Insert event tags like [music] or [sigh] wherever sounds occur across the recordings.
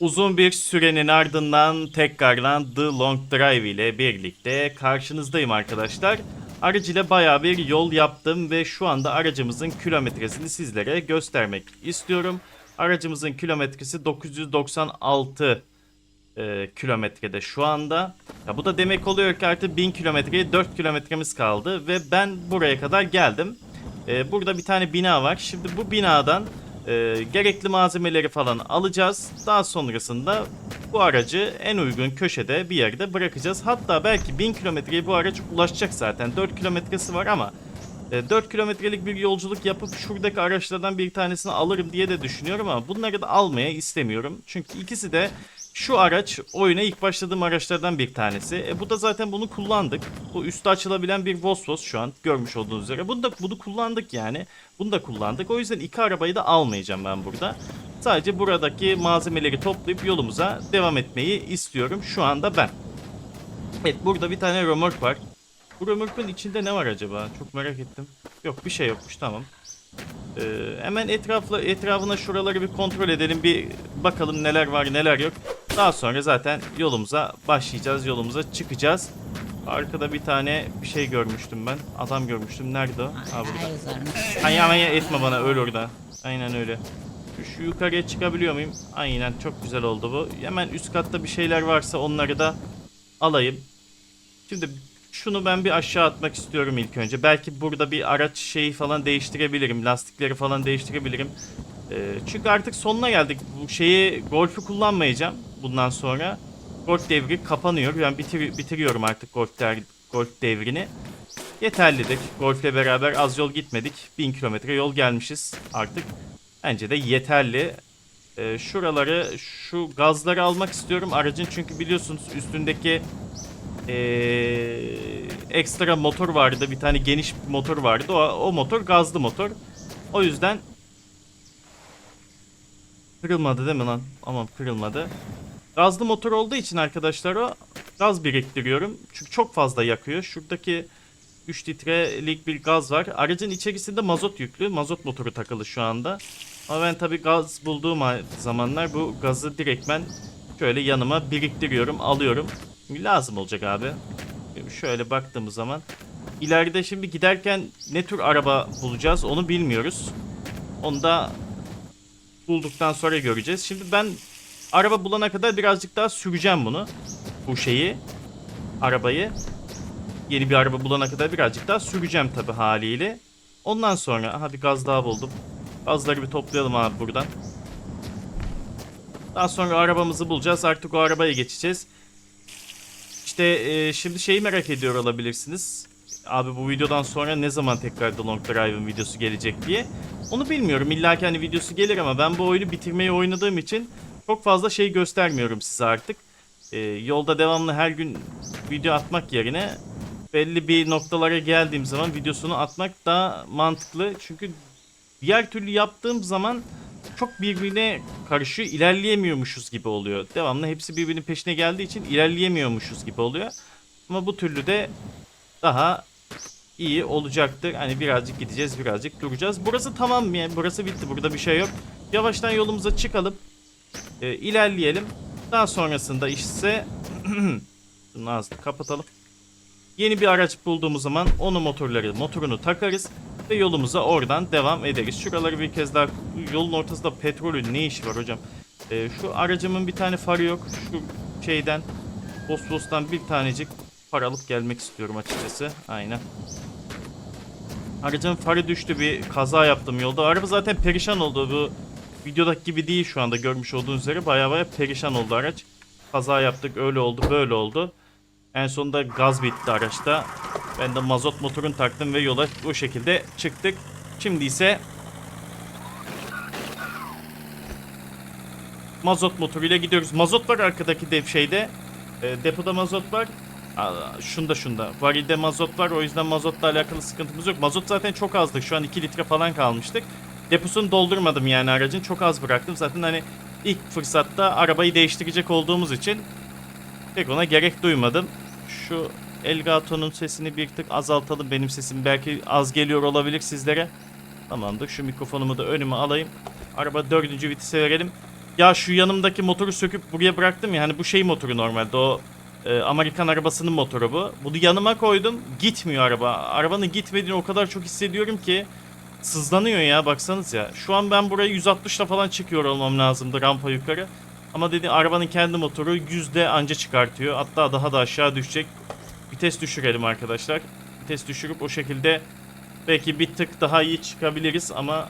Uzun bir sürenin ardından tekrardan The Long Drive ile birlikte karşınızdayım arkadaşlar. Aracı ile bayağı bir yol yaptım ve şu anda aracımızın kilometresini sizlere göstermek istiyorum. Aracımızın kilometresi 996 e, kilometrede şu anda. Ya bu da demek oluyor ki artık 1000 kilometreye 4 kilometremiz kaldı ve ben buraya kadar geldim. E, burada bir tane bina var. Şimdi bu binadan e, gerekli malzemeleri falan alacağız. Daha sonrasında bu aracı en uygun köşede bir yerde bırakacağız. Hatta belki 1000 kilometreye bu araç ulaşacak zaten. 4 kilometresi var ama e, 4 kilometrelik bir yolculuk yapıp şuradaki araçlardan bir tanesini alırım diye de düşünüyorum ama bunları da almaya istemiyorum. Çünkü ikisi de şu araç oyuna ilk başladığım araçlardan bir tanesi. E, bu da zaten bunu kullandık. Bu üstü açılabilen bir Vosvos şu an görmüş olduğunuz üzere. Bunu da bunu kullandık yani. Bunu da kullandık. O yüzden iki arabayı da almayacağım ben burada. Sadece buradaki malzemeleri toplayıp yolumuza devam etmeyi istiyorum şu anda ben. Evet burada bir tane römork var. Bu römorkun içinde ne var acaba? Çok merak ettim. Yok bir şey yokmuş tamam. Ee, hemen etrafla etrafına şuraları bir kontrol edelim bir bakalım neler var neler yok. Daha sonra zaten yolumuza başlayacağız yolumuza çıkacağız. Arkada bir tane bir şey görmüştüm ben. Adam görmüştüm. Nerede o? Ha burada. Ay ama etme bana öl orada. Aynen öyle. Şu yukarıya çıkabiliyor muyum? Aynen çok güzel oldu bu. Hemen üst katta bir şeyler varsa onları da alayım. Şimdi şunu ben bir aşağı atmak istiyorum ilk önce. Belki burada bir araç şeyi falan değiştirebilirim. Lastikleri falan değiştirebilirim. Ee, çünkü artık sonuna geldik. Bu şeyi golfü kullanmayacağım bundan sonra. Golf devri kapanıyor. Ben bitir- bitiriyorum artık golf, der- golf devrini. Yeterlidir. Golf'le beraber az yol gitmedik. 1000 kilometre yol gelmişiz artık. Bence de yeterli. Ee, şuraları, şu gazları almak istiyorum aracın. Çünkü biliyorsunuz üstündeki ee, ekstra motor vardı. Bir tane geniş motor vardı. O, o motor gazlı motor. O yüzden kırılmadı değil mi lan? Aman kırılmadı. Gazlı motor olduğu için arkadaşlar o gaz biriktiriyorum. Çünkü çok fazla yakıyor. Şuradaki 3 litrelik bir gaz var. Aracın içerisinde mazot yüklü. Mazot motoru takılı şu anda. Ama ben tabi gaz bulduğum zamanlar bu gazı direktmen şöyle yanıma biriktiriyorum, alıyorum. Lazım olacak abi. Şöyle baktığımız zaman ileride şimdi giderken ne tür araba bulacağız onu bilmiyoruz. Onu da bulduktan sonra göreceğiz. Şimdi ben araba bulana kadar birazcık daha süreceğim bunu. Bu şeyi. Arabayı. Yeni bir araba bulana kadar birazcık daha süreceğim tabi haliyle. Ondan sonra aha bir gaz daha buldum. Gazları bir toplayalım abi buradan. Daha sonra arabamızı bulacağız. Artık o arabaya geçeceğiz. İşte e, şimdi şeyi merak ediyor olabilirsiniz. Abi bu videodan sonra ne zaman tekrar The Long Drive'ın videosu gelecek diye. Onu bilmiyorum. İlla ki hani videosu gelir ama ben bu oyunu bitirmeyi oynadığım için çok fazla şey göstermiyorum size artık. E, yolda devamlı her gün video atmak yerine belli bir noktalara geldiğim zaman videosunu atmak daha mantıklı. Çünkü diğer türlü yaptığım zaman çok birbirine karışıyor. ilerleyemiyormuşuz gibi oluyor. Devamlı hepsi birbirinin peşine geldiği için ilerleyemiyormuşuz gibi oluyor. Ama bu türlü de daha iyi olacaktır. Hani birazcık gideceğiz, birazcık duracağız. Burası tamam mı? Yani burası bitti. Burada bir şey yok. Yavaştan yolumuza çıkalım. E, ilerleyelim. Daha sonrasında ise şunu az kapatalım. Yeni bir araç bulduğumuz zaman onu motorları, motorunu takarız ve yolumuza oradan devam ederiz. Şuraları bir kez daha yolun ortasında petrolün ne işi var hocam? Ee, şu aracımın bir tane farı yok. Şu şeyden Bosphorus'tan bir tanecik far alıp gelmek istiyorum açıkçası. Aynen. Aracın farı düştü bir kaza yaptım yolda. Araba zaten perişan oldu. Bu videodaki gibi değil şu anda görmüş olduğunuz üzere. Baya baya perişan oldu araç. Kaza yaptık öyle oldu böyle oldu. En sonunda gaz bitti araçta. Ben de mazot motorunu taktım ve yola o şekilde çıktık. Şimdi ise mazot motoruyla gidiyoruz. Mazot var arkadaki dev şeyde. E, depoda mazot var. Aa, şunda şunda. Varilde mazot var. O yüzden mazotla alakalı sıkıntımız yok. Mazot zaten çok azdı. Şu an 2 litre falan kalmıştık. Deposunu doldurmadım yani aracın. Çok az bıraktım. Zaten hani ilk fırsatta arabayı değiştirecek olduğumuz için pek ona gerek duymadım. Şu Elgato'nun sesini bir tık azaltalım. Benim sesim belki az geliyor olabilir sizlere. Tamamdır. Şu mikrofonumu da önüme alayım. Araba dördüncü vitese verelim. Ya şu yanımdaki motoru söküp buraya bıraktım ya hani bu şey motoru normalde o e, Amerikan arabasının motoru bu. Bunu yanıma koydum gitmiyor araba. Arabanın gitmediğini o kadar çok hissediyorum ki sızlanıyor ya baksanız ya. Şu an ben buraya 160'la falan çıkıyor olmam lazımdı rampa yukarı. Ama dedi arabanın kendi motoru yüzde anca çıkartıyor. Hatta daha da aşağı düşecek. Vites düşürelim arkadaşlar. Vites düşürüp o şekilde belki bir tık daha iyi çıkabiliriz ama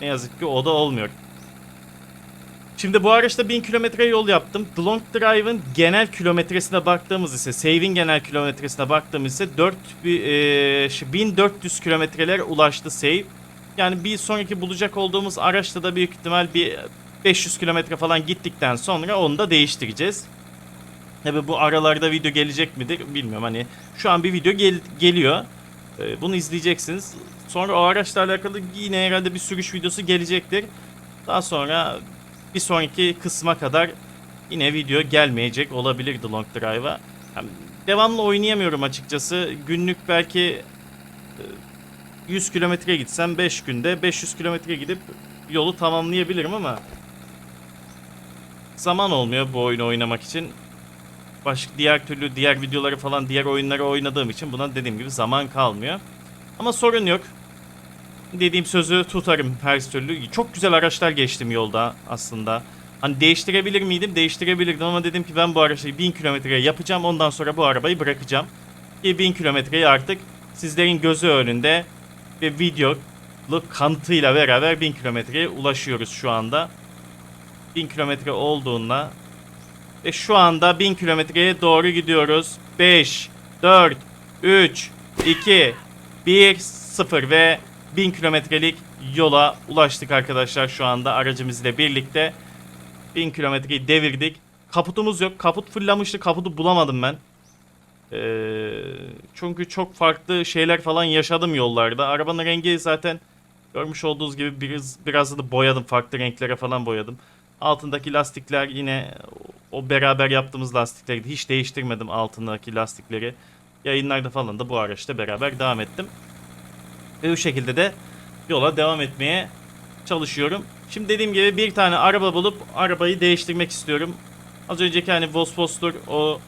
ne yazık ki o da olmuyor. Şimdi bu araçta 1000 kilometre yol yaptım. The Long Drive'ın genel kilometresine baktığımız ise, Save'in genel kilometresine baktığımız ise 4, bi- e, şu 1400 kilometreler ulaştı Save. Yani bir sonraki bulacak olduğumuz araçta da büyük ihtimal bir 500 kilometre falan gittikten sonra onu da değiştireceğiz. Tabi bu aralarda video gelecek midir bilmiyorum. Hani şu an bir video gel- geliyor. Ee, bunu izleyeceksiniz. Sonra o araçla alakalı yine herhalde bir sürüş videosu gelecektir. Daha sonra bir sonraki kısma kadar yine video gelmeyecek olabilir The Long Drive'a. Yani devamlı oynayamıyorum açıkçası. Günlük belki e, 100 kilometre gitsem 5 günde 500 kilometre gidip yolu tamamlayabilirim ama zaman olmuyor bu oyunu oynamak için. Başka diğer türlü diğer videoları falan diğer oyunları oynadığım için buna dediğim gibi zaman kalmıyor. Ama sorun yok. Dediğim sözü tutarım her türlü. Çok güzel araçlar geçtim yolda aslında. Hani değiştirebilir miydim? Değiştirebilirdim ama dedim ki ben bu araçları 1000 kilometreye yapacağım. Ondan sonra bu arabayı bırakacağım. Ki 1000 kilometreyi artık sizlerin gözü önünde ve videolu kanıtıyla beraber 1000 kilometreye ulaşıyoruz şu anda. 1000 kilometre olduğunda ve şu anda 1000 kilometreye doğru gidiyoruz. 5, 4, 3, 2, 1, 0 ve 1000 kilometrelik yola ulaştık arkadaşlar şu anda aracımız ile birlikte. 1000 kilometreyi devirdik. Kaputumuz yok. Kaput fırlamıştı. Kaputu bulamadım ben. Ee, çünkü çok farklı şeyler falan yaşadım yollarda. Arabanın rengi zaten görmüş olduğunuz gibi biraz, biraz da boyadım. Farklı renklere falan boyadım. Altındaki lastikler yine o beraber yaptığımız lastiklerdi. Hiç değiştirmedim altındaki lastikleri. Yayınlarda falan da bu araçta beraber devam ettim. Ve bu şekilde de yola devam etmeye çalışıyorum. Şimdi dediğim gibi bir tane araba bulup arabayı değiştirmek istiyorum. Az önceki hani Vosvos'tur o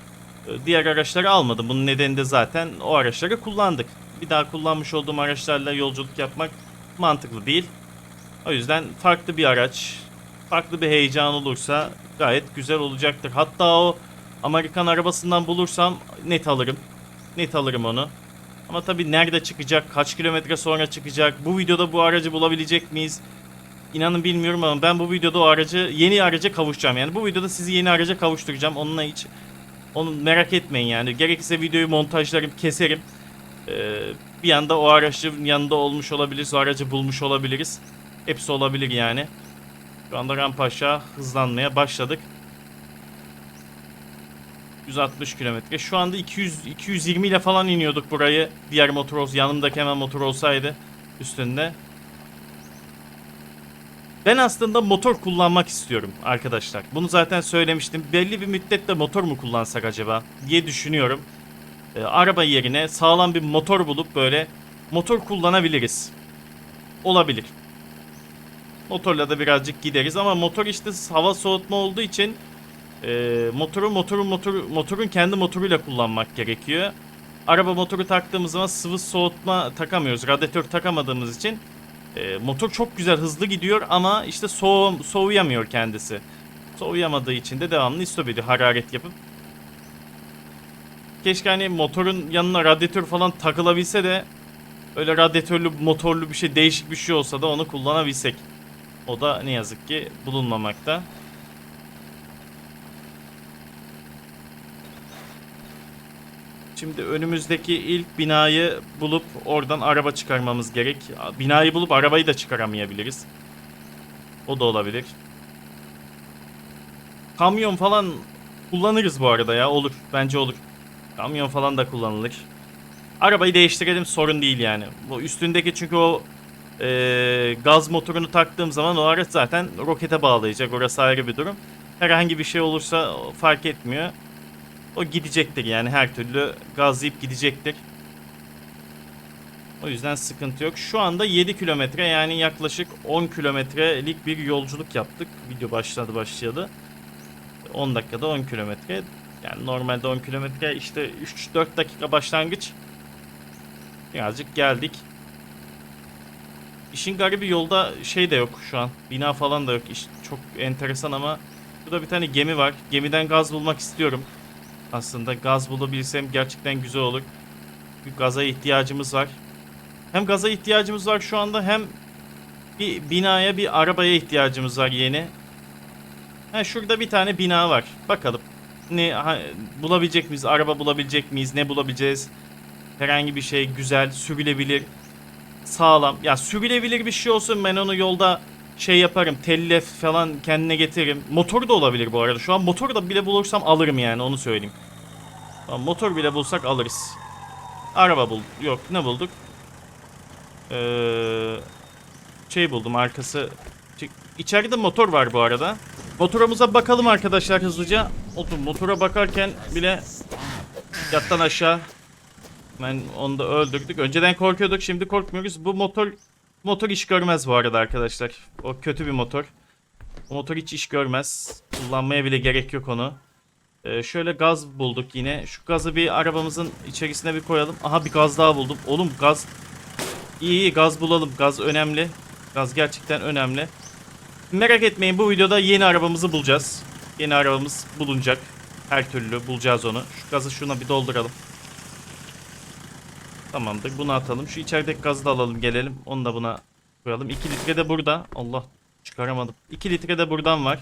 e, diğer araçları almadım. Bunun nedeni de zaten o araçları kullandık. Bir daha kullanmış olduğum araçlarla yolculuk yapmak mantıklı değil. O yüzden farklı bir araç, farklı bir heyecan olursa gayet güzel olacaktır. Hatta o Amerikan arabasından bulursam net alırım. Net alırım onu. Ama tabii nerede çıkacak, kaç kilometre sonra çıkacak, bu videoda bu aracı bulabilecek miyiz? İnanın bilmiyorum ama ben bu videoda o aracı, yeni araca kavuşacağım. Yani bu videoda sizi yeni araca kavuşturacağım. Onunla hiç, onu merak etmeyin yani. Gerekirse videoyu montajlarım, keserim. Ee, bir anda o aracın yanında olmuş olabiliriz, o aracı bulmuş olabiliriz. Hepsi olabilir yani. Şu anda rampa aşağı hızlanmaya başladık. 160 kilometre. Şu anda 200 220 ile falan iniyorduk burayı. Diğer motor olsa yanımdaki hemen motor olsaydı üstünde. Ben aslında motor kullanmak istiyorum arkadaşlar. Bunu zaten söylemiştim. Belli bir müddette motor mu kullansak acaba diye düşünüyorum. Ee, araba yerine sağlam bir motor bulup böyle motor kullanabiliriz. Olabilir. Motorla da birazcık gideriz ama motor işte hava soğutma olduğu için e, motoru motorun motoru motorun kendi motoruyla kullanmak gerekiyor. Araba motoru taktığımız zaman sıvı soğutma takamıyoruz. Radyatör takamadığımız için e, motor çok güzel hızlı gidiyor ama işte soğu soğuyamıyor kendisi. Soğuyamadığı için de devamlı istop ediyor hararet yapıp. Keşke hani motorun yanına radyatör falan takılabilse de öyle radyatörlü motorlu bir şey değişik bir şey olsa da onu kullanabilsek. O da ne yazık ki bulunmamakta. Şimdi önümüzdeki ilk binayı bulup oradan araba çıkarmamız gerek. Binayı bulup arabayı da çıkaramayabiliriz. O da olabilir. Kamyon falan kullanırız bu arada ya. Olur. Bence olur. Kamyon falan da kullanılır. Arabayı değiştirelim sorun değil yani. Bu üstündeki çünkü o e, gaz motorunu taktığım zaman o araç zaten rokete bağlayacak. Orası ayrı bir durum. Herhangi bir şey olursa fark etmiyor. O gidecektir yani her türlü gazlayıp gidecektir. O yüzden sıkıntı yok. Şu anda 7 kilometre yani yaklaşık 10 kilometrelik bir yolculuk yaptık. Video başladı başladı. 10 dakikada 10 kilometre. Yani normalde 10 kilometre işte 3-4 dakika başlangıç. Birazcık geldik. İşin garibi yolda şey de yok şu an. Bina falan da yok. İş çok enteresan ama burada bir tane gemi var. Gemiden gaz bulmak istiyorum. Aslında gaz bulabilsem gerçekten güzel olur. Bir gaza ihtiyacımız var. Hem gaza ihtiyacımız var şu anda hem bir binaya bir arabaya ihtiyacımız var yeni. Ha şurada bir tane bina var. Bakalım ne ha, bulabilecek miyiz? Araba bulabilecek miyiz? Ne bulabileceğiz? Herhangi bir şey güzel, sürülebilir, sağlam. Ya sürülebilir bir şey olsun ben onu yolda şey yaparım. Tellef falan kendine getiririm. Motor da olabilir bu arada. Şu an motor da bile bulursam alırım yani onu söyleyeyim. Tamam, motor bile bulsak alırız. Araba bul. Yok ne bulduk? Ee, şey buldum arkası. İçeride motor var bu arada. Motorumuza bakalım arkadaşlar hızlıca. Otur motora bakarken bile yattan aşağı. Ben onu da öldürdük. Önceden korkuyorduk şimdi korkmuyoruz. Bu motor motor iş görmez bu arada arkadaşlar. O kötü bir motor. O motor hiç iş görmez. Kullanmaya bile gerek yok onu. Ee, şöyle gaz bulduk yine. Şu gazı bir arabamızın içerisine bir koyalım. Aha bir gaz daha buldum. Oğlum gaz İyi iyi gaz bulalım. Gaz önemli. Gaz gerçekten önemli. Merak etmeyin bu videoda yeni arabamızı bulacağız. Yeni arabamız bulunacak. Her türlü bulacağız onu. Şu gazı şuna bir dolduralım. Tamamdır bunu atalım. Şu içerideki gazı da alalım gelelim. Onu da buna koyalım. 2 litre de burada. Allah çıkaramadım. 2 litre de buradan var.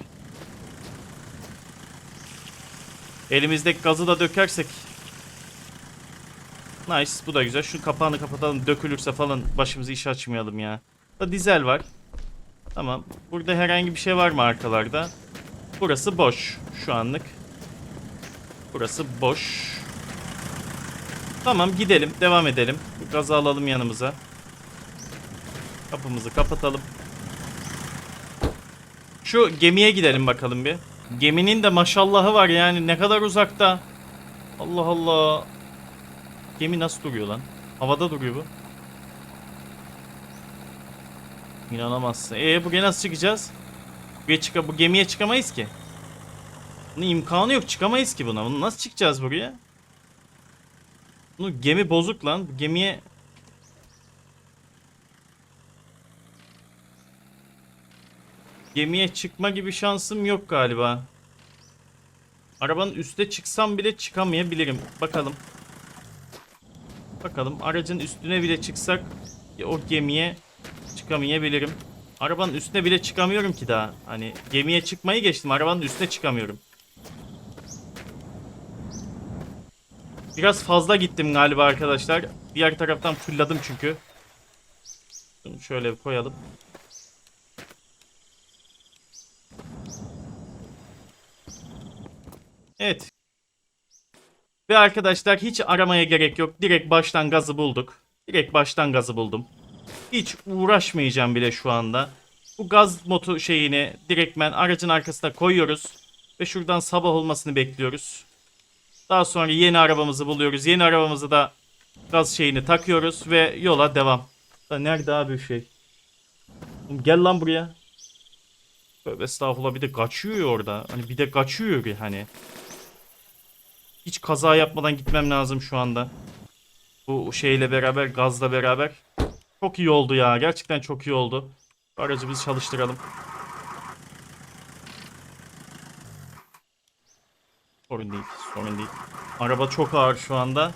Elimizdeki gazı da dökersek Nice. Bu da güzel. Şu kapağını kapatalım. Dökülürse falan başımıza iş açmayalım ya. Da dizel var. Tamam. Burada herhangi bir şey var mı arkalarda? Burası boş şu anlık. Burası boş. Tamam gidelim. Devam edelim. Gazı alalım yanımıza. Kapımızı kapatalım. Şu gemiye gidelim bakalım bir. Geminin de maşallahı var yani ne kadar uzakta. Allah Allah. Gemi nasıl duruyor lan? Havada duruyor bu. İnanamazsın. Ee buraya nasıl çıkacağız? Buraya çıka bu gemiye çıkamayız ki. Bunun imkanı yok. Çıkamayız ki buna. Bunu nasıl çıkacağız buraya? Bu gemi bozuk lan. Bu gemiye Gemiye çıkma gibi şansım yok galiba. Arabanın üste çıksam bile çıkamayabilirim. Bakalım. Bakalım aracın üstüne bile çıksak o gemiye çıkamayabilirim. Arabanın üstüne bile çıkamıyorum ki daha. Hani gemiye çıkmayı geçtim. Arabanın üstüne çıkamıyorum. Biraz fazla gittim galiba arkadaşlar. Diğer taraftan fulladım çünkü. Bunu şöyle bir koyalım. Evet. Ve arkadaşlar hiç aramaya gerek yok. Direkt baştan gazı bulduk. Direkt baştan gazı buldum. Hiç uğraşmayacağım bile şu anda. Bu gaz motu şeyini direktmen aracın arkasına koyuyoruz. Ve şuradan sabah olmasını bekliyoruz. Daha sonra yeni arabamızı buluyoruz. Yeni arabamızı da gaz şeyini takıyoruz ve yola devam. Da nerede abi şey? Gel lan buraya. Tövbe estağfurullah bir de kaçıyor orada. Hani bir de kaçıyor hani. Hiç kaza yapmadan gitmem lazım şu anda. Bu şeyle beraber, gazla beraber. Çok iyi oldu ya. Gerçekten çok iyi oldu. Aracımızı çalıştıralım. Sorun değil, sorun değil. Araba çok ağır şu anda.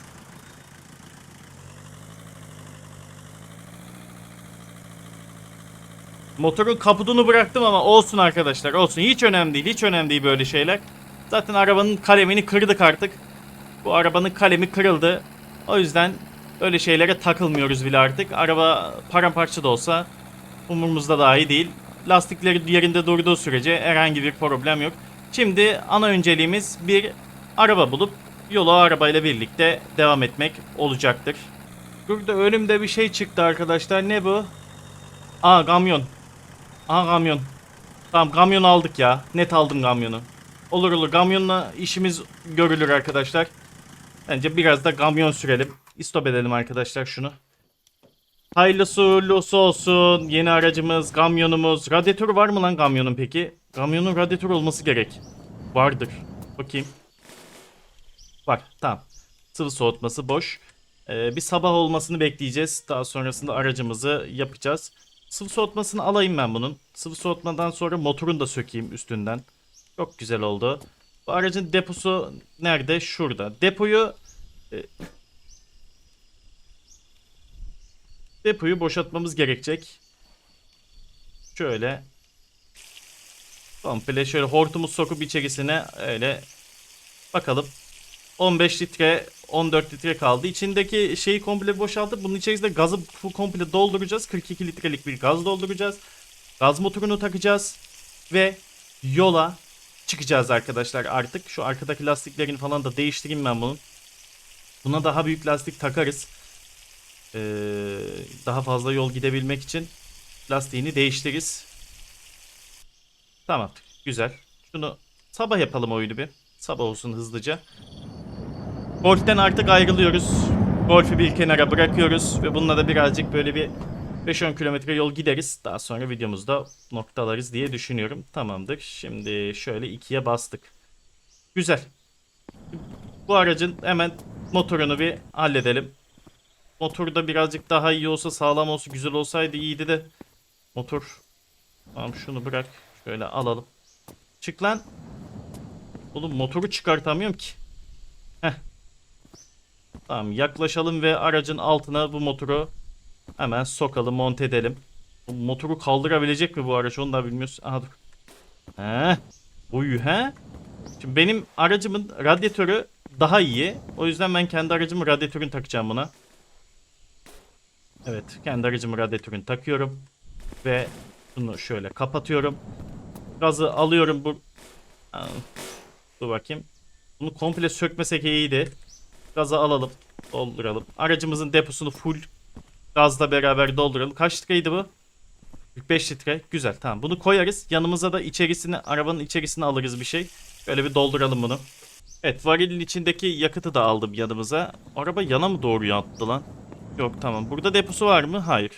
Motorun kaputunu bıraktım ama olsun arkadaşlar olsun. Hiç önemli değil, hiç önemli değil böyle şeyler. Zaten arabanın kalemini kırdık artık. Bu arabanın kalemi kırıldı. O yüzden öyle şeylere takılmıyoruz bile artık. Araba paramparça da olsa umurumuzda dahi değil. Lastikleri yerinde durduğu sürece herhangi bir problem yok. Şimdi ana önceliğimiz bir araba bulup yola arabayla birlikte devam etmek olacaktır. Burada önümde bir şey çıktı arkadaşlar. Ne bu? Aa kamyon. Aa kamyon. Tamam kamyon aldık ya. Net aldım kamyonu. Olur olur kamyonla işimiz görülür arkadaşlar. Bence biraz da kamyon sürelim. İstop edelim arkadaşlar şunu. Hayırlısı uğurlusu olsun. Yeni aracımız, kamyonumuz. Radyatör var mı lan kamyonun peki? Kamyonun radyatör olması gerek. Vardır. Bakayım. Var. Tamam. Sıvı soğutması boş. Ee, bir sabah olmasını bekleyeceğiz. Daha sonrasında aracımızı yapacağız. Sıvı soğutmasını alayım ben bunun. Sıvı soğutmadan sonra motorunu da sökeyim üstünden. Çok güzel oldu. Bu aracın deposu nerede? Şurada. Depoyu e, depoyu boşaltmamız gerekecek. Şöyle komple şöyle hortumu sokup içerisine öyle bakalım. 15 litre 14 litre kaldı. İçindeki şeyi komple boşaltıp bunun içerisinde gazı komple dolduracağız. 42 litrelik bir gaz dolduracağız. Gaz motorunu takacağız ve yola çıkacağız arkadaşlar artık. Şu arkadaki lastiklerini falan da değiştireyim ben bunun. Buna daha büyük lastik takarız. Ee, daha fazla yol gidebilmek için lastiğini değiştiririz. Tamam. Güzel. Şunu sabah yapalım oyunu bir. Sabah olsun hızlıca. Golf'ten artık ayrılıyoruz. Golf'ü bir kenara bırakıyoruz ve bununla da birazcık böyle bir 5-10 kilometre yol gideriz. Daha sonra videomuzda noktalarız diye düşünüyorum. Tamamdır. Şimdi şöyle ikiye bastık. Güzel. Bu aracın hemen motorunu bir halledelim. Motoru da birazcık daha iyi olsa sağlam olsa güzel olsaydı iyiydi de. Motor. Tamam şunu bırak. Şöyle alalım. Çık lan. Oğlum motoru çıkartamıyorum ki. Heh. Tamam yaklaşalım ve aracın altına bu motoru hemen sokalım monte edelim. Bu motoru kaldırabilecek mi bu araç onu da bilmiyoruz. Aha dur. He. Uyu he. Şimdi benim aracımın radyatörü daha iyi. O yüzden ben kendi aracımın radyatörünü takacağım buna. Evet kendi aracımın radyatörünü takıyorum. Ve bunu şöyle kapatıyorum. Gazı alıyorum bu... Aa, Dur bakayım. Bunu komple sökmesek iyiydi. Gazı alalım. Dolduralım. Aracımızın deposunu full gazla beraber dolduralım. Kaç litreydi bu? 45 litre. Güzel tamam. Bunu koyarız. Yanımıza da içerisine arabanın içerisine alırız bir şey. Böyle bir dolduralım bunu. Evet varilin içindeki yakıtı da aldım yanımıza. Araba yana mı doğru yattı lan? Yok tamam. Burada deposu var mı? Hayır.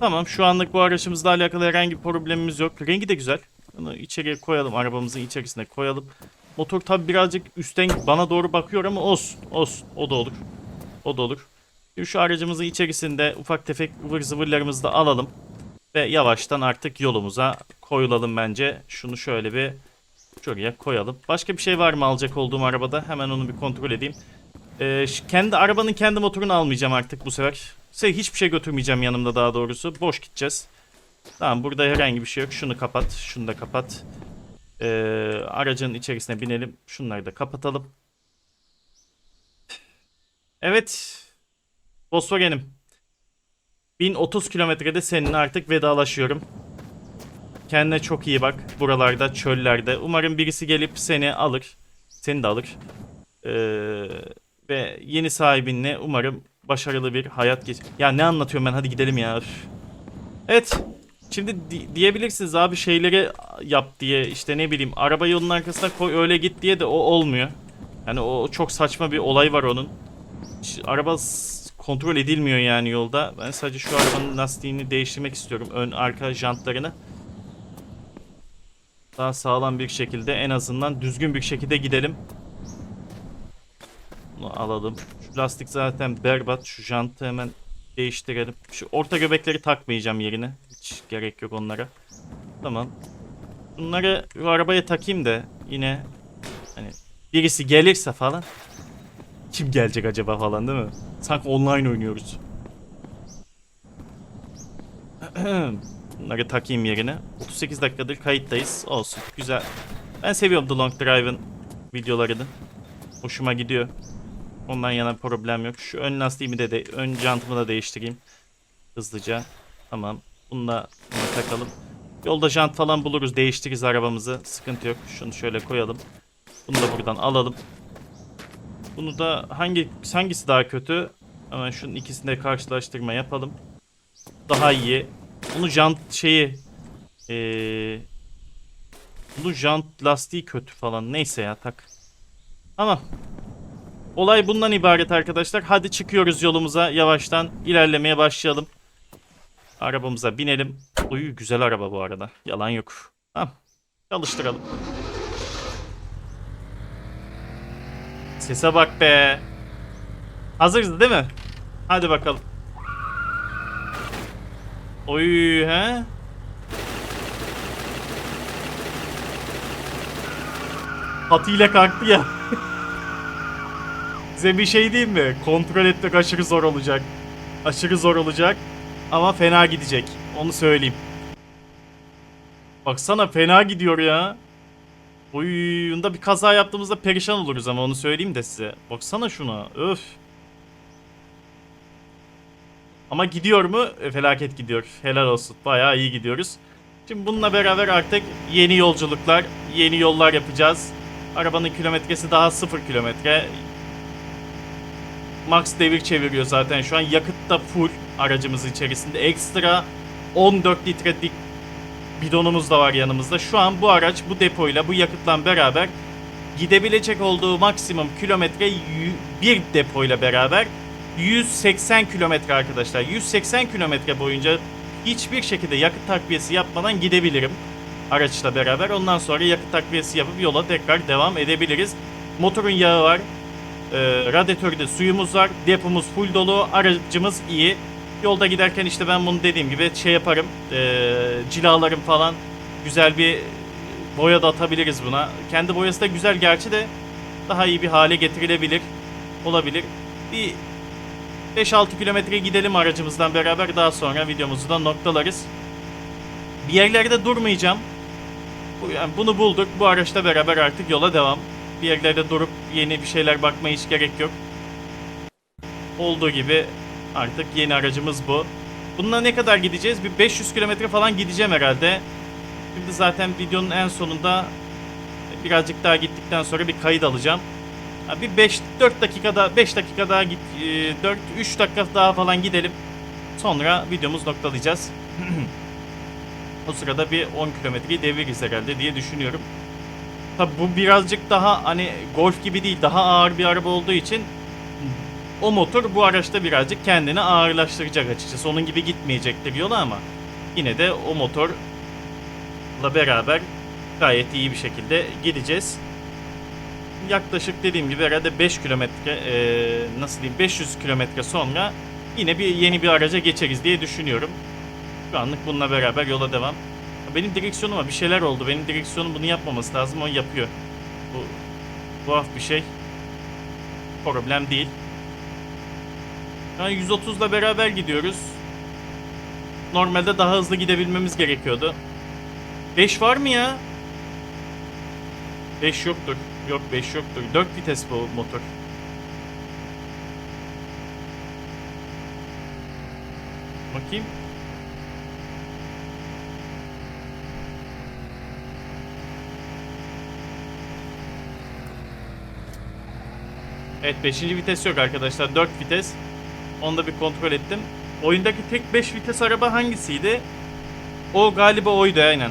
Tamam şu anlık bu aracımızla alakalı herhangi bir problemimiz yok. Rengi de güzel. Bunu içeriye koyalım. Arabamızın içerisine koyalım. Motor tabi birazcık üstten bana doğru bakıyor ama olsun. Olsun. O da olur. O da olur. Şimdi şu aracımızın içerisinde ufak tefek ıvır zıvırlarımızı da alalım. Ve yavaştan artık yolumuza koyulalım bence. Şunu şöyle bir şuraya koyalım. Başka bir şey var mı alacak olduğum arabada? Hemen onu bir kontrol edeyim. Ee, kendi arabanın kendi motorunu almayacağım artık bu sefer. Şey, hiçbir şey götürmeyeceğim yanımda daha doğrusu. Boş gideceğiz. Tamam burada herhangi bir şey yok. Şunu kapat. Şunu da kapat. Ee, aracın içerisine binelim. Şunları da kapatalım. Evet. Volkswagen'im. 1030 kilometrede seninle artık vedalaşıyorum. Kendine çok iyi bak. Buralarda, çöllerde. Umarım birisi gelip seni alır. Seni de alır. Ee, ve yeni sahibinle umarım başarılı bir hayat geç... Ya ne anlatıyorum ben hadi gidelim ya. Evet. Şimdi di- diyebilirsiniz abi şeyleri yap diye işte ne bileyim araba yolun arkasına koy öyle git diye de o olmuyor. Yani o çok saçma bir olay var onun. Hiç araba kontrol edilmiyor yani yolda. Ben sadece şu arabanın lastiğini değiştirmek istiyorum. Ön arka jantlarını. Daha sağlam bir şekilde en azından düzgün bir şekilde gidelim. Bunu alalım. Şu lastik zaten berbat. Şu jantı hemen değiştirelim. Şu orta göbekleri takmayacağım yerine. Hiç gerek yok onlara. Tamam. Bunları bu arabaya takayım da yine hani birisi gelirse falan kim gelecek acaba falan değil mi? Sanki online oynuyoruz. [clears throat] Bunları takayım yerine. 38 dakikadır kayıttayız. Olsun. Güzel. Ben seviyorum The Long Drive'ın videolarını. Hoşuma gidiyor. Ondan yana problem yok. Şu ön lastiğimi de, de ön jantımı da değiştireyim. Hızlıca. Tamam. Bunu da buna takalım. Yolda jant falan buluruz. Değiştiririz arabamızı. Sıkıntı yok. Şunu şöyle koyalım. Bunu da buradan alalım. Bunu da hangi hangisi daha kötü? Hemen şunun ikisini de karşılaştırma yapalım. Daha iyi. Bunu jant şeyi ee, bunu jant lastiği kötü falan. Neyse ya tak. Tamam. Olay bundan ibaret arkadaşlar. Hadi çıkıyoruz yolumuza yavaştan ilerlemeye başlayalım. Arabamıza binelim. Uy güzel araba bu arada. Yalan yok. Tamam. Çalıştıralım. Sese bak be. Hazırız değil mi? Hadi bakalım. Oy he? Patiyle kalktı ya. [laughs] Size bir şey diyeyim mi? Kontrol etmek aşırı zor olacak. Aşırı zor olacak. Ama fena gidecek. Onu söyleyeyim. Baksana fena gidiyor ya. Oy, bunda bir kaza yaptığımızda perişan oluruz ama onu söyleyeyim de size. Baksana şuna. Öf. Ama gidiyor mu? E, felaket gidiyor. Helal olsun. Bayağı iyi gidiyoruz. Şimdi bununla beraber artık yeni yolculuklar, yeni yollar yapacağız. Arabanın kilometresi daha 0 kilometre. Max devir çeviriyor zaten şu an. Yakıt da full aracımız içerisinde. Ekstra 14 litrelik bidonumuz da var yanımızda. Şu an bu araç bu depoyla bu yakıtla beraber gidebilecek olduğu maksimum kilometre bir depoyla beraber 180 kilometre arkadaşlar. 180 kilometre boyunca hiçbir şekilde yakıt takviyesi yapmadan gidebilirim araçla beraber. Ondan sonra yakıt takviyesi yapıp yola tekrar devam edebiliriz. Motorun yağı var. Ee, radyatörde suyumuz var. Depomuz full dolu. Aracımız iyi. Yolda giderken işte ben bunu dediğim gibi şey yaparım. Ee, cilalarım falan. Güzel bir boya da atabiliriz buna. Kendi boyası da güzel gerçi de daha iyi bir hale getirilebilir. Olabilir. Bir 5-6 kilometre gidelim aracımızdan beraber daha sonra videomuzu da noktalarız. Bir yerlerde durmayacağım. Yani bunu bulduk. Bu araçla beraber artık yola devam. Bir yerlerde durup yeni bir şeyler bakmaya hiç gerek yok. Olduğu gibi artık yeni aracımız bu. Bununla ne kadar gideceğiz? Bir 500 kilometre falan gideceğim herhalde. Şimdi zaten videonun en sonunda birazcık daha gittikten sonra bir kayıt alacağım. Bir 5 4 dakikada 5 dakika daha git 4 3 dakika daha falan gidelim. Sonra videomuz noktalayacağız. [clears throat] o sırada bir 10 kilometreyi deviririz herhalde diye düşünüyorum. Tabi bu birazcık daha hani Golf gibi değil daha ağır bir araba olduğu için o motor bu araçta birazcık kendini ağırlaştıracak açıkçası. Onun gibi gitmeyecektir yola ama yine de o motorla beraber gayet iyi bir şekilde gideceğiz yaklaşık dediğim gibi herhalde 5 kilometre eee, nasıl diyeyim 500 kilometre sonra yine bir yeni bir araca geçeriz diye düşünüyorum. Şu anlık bununla beraber yola devam. Benim direksiyonuma bir şeyler oldu. Benim direksiyonum bunu yapmaması lazım. O yapıyor. Bu tuhaf bir şey. Problem değil. Yani 130 ile beraber gidiyoruz. Normalde daha hızlı gidebilmemiz gerekiyordu. 5 var mı ya? 5 yoktur. Yok 5 yoktur. 4 vites bu motor. Bakayım. Evet 5. vites yok arkadaşlar. 4 vites. Onu da bir kontrol ettim. Oyundaki tek 5 vites araba hangisiydi? O galiba oydu aynen.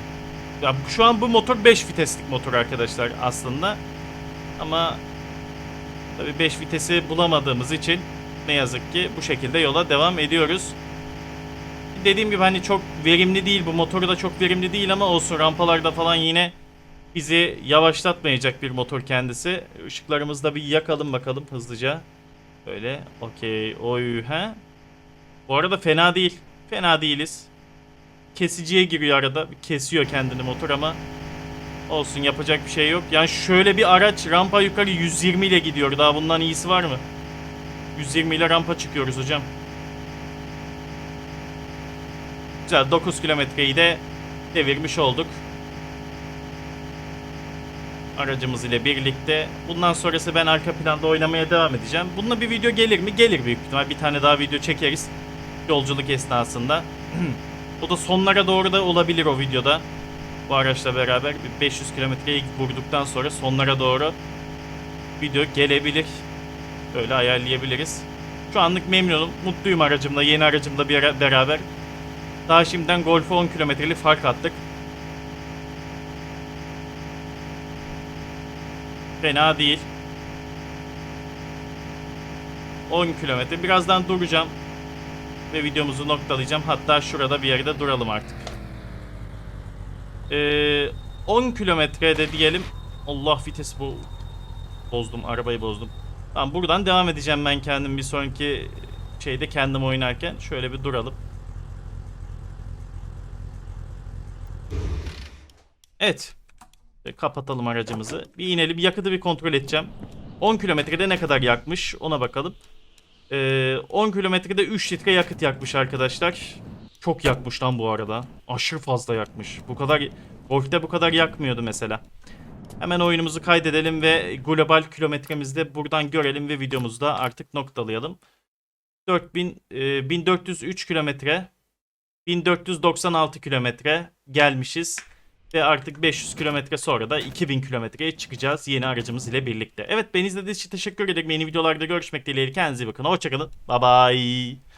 Ya şu an bu motor 5 viteslik motor arkadaşlar aslında. Ama tabii 5 vitesi bulamadığımız için ne yazık ki bu şekilde yola devam ediyoruz. Dediğim gibi hani çok verimli değil bu motoru da çok verimli değil ama olsun rampalarda falan yine bizi yavaşlatmayacak bir motor kendisi. Işıklarımızı da bir yakalım bakalım hızlıca. Böyle okey oy he. Bu arada fena değil. Fena değiliz kesiciye giriyor arada. Kesiyor kendini motor ama olsun yapacak bir şey yok. Yani şöyle bir araç rampa yukarı 120 ile gidiyor. Daha bundan iyisi var mı? 120 ile rampa çıkıyoruz hocam. Güzel 9 kilometreyi de devirmiş olduk. Aracımız ile birlikte. Bundan sonrası ben arka planda oynamaya devam edeceğim. Bununla bir video gelir mi? Gelir büyük ihtimal. Bir tane daha video çekeriz. Yolculuk esnasında. [clears throat] O da sonlara doğru da olabilir o videoda. Bu araçla beraber bir 500 kilometreyi vurduktan sonra sonlara doğru video gelebilir. Böyle ayarlayabiliriz. Şu anlık memnunum. Mutluyum aracımla, yeni aracımla bir beraber. Daha şimdiden Golf'e 10 kilometrelik fark attık. Fena değil. 10 kilometre. Birazdan duracağım. ve videomuzu noktalayacağım. Hatta şurada bir yerde duralım artık. Ee, 10 kilometrede diyelim. Allah vites bu. Bozdum arabayı bozdum. Tamam buradan devam edeceğim ben kendim bir sonraki şeyde kendim oynarken. Şöyle bir duralım. Evet. E, Kapatalım aracımızı. Bir inelim. Yakıtı bir kontrol edeceğim. 10 kilometrede ne kadar yakmış ona bakalım. Ee, 10 kilometrede 3 litre yakıt yakmış arkadaşlar. Çok yakmış lan bu arada. Aşırı fazla yakmış. Bu kadar Golf'te bu kadar yakmıyordu mesela. Hemen oyunumuzu kaydedelim ve global kilometremizi de buradan görelim ve videomuzu da artık noktalayalım. 4000 e, 1403 kilometre 1496 kilometre gelmişiz. Ve artık 500 kilometre sonra da 2000 kilometreye çıkacağız yeni aracımız ile birlikte. Evet beni izlediğiniz için teşekkür ederim. Yeni videolarda görüşmek dileğiyle. Kendinize iyi bakın. Hoşçakalın. Bye bye.